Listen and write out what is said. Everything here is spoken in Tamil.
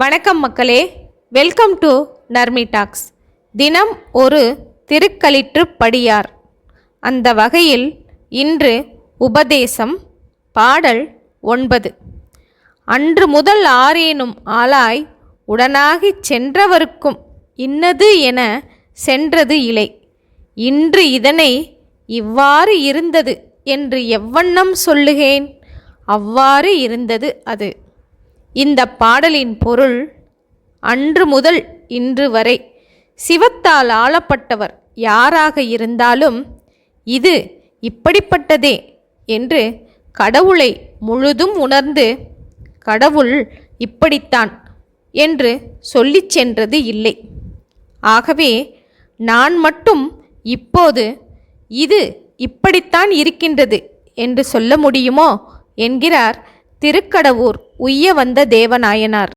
வணக்கம் மக்களே. வெல்கம் டு நர்மி டாக்ஸ் தினம் ஒரு திருக்களிற்று படியார். அந்த வகையில் இன்று உபதேசம் பாடல் ஒன்பது. அன்று முதல் ஆரேனும் ஆளாய் உடனாகிச் சென்றவருக்கும் இன்னது என சென்றது இலை. இன்று இதனை இவ்வாறு இருந்தது என்று எவ்வண்ணம் சொல்லுகேன்? அவ்வாறு இருந்தது அது. இந்த பாடலின் பொருள் அன்று முதல் இன்று வரை சிவத்தால் ஆளப்பட்டவர் யாராக இருந்தாலும் இது இப்படிப்பட்டதே என்று கடவுளை முழுதும் உணர்ந்து கடவுள் இப்படித்தான் என்று சொல்லிச் சென்றது இல்லை. ஆகவே நான் மட்டும் இப்போது இது இப்படித்தான் இருக்கின்றது என்று சொல்ல முடியுமோ என்கிறார் திருக்கடவூர். உய்ய வந்த தேவநாயனார்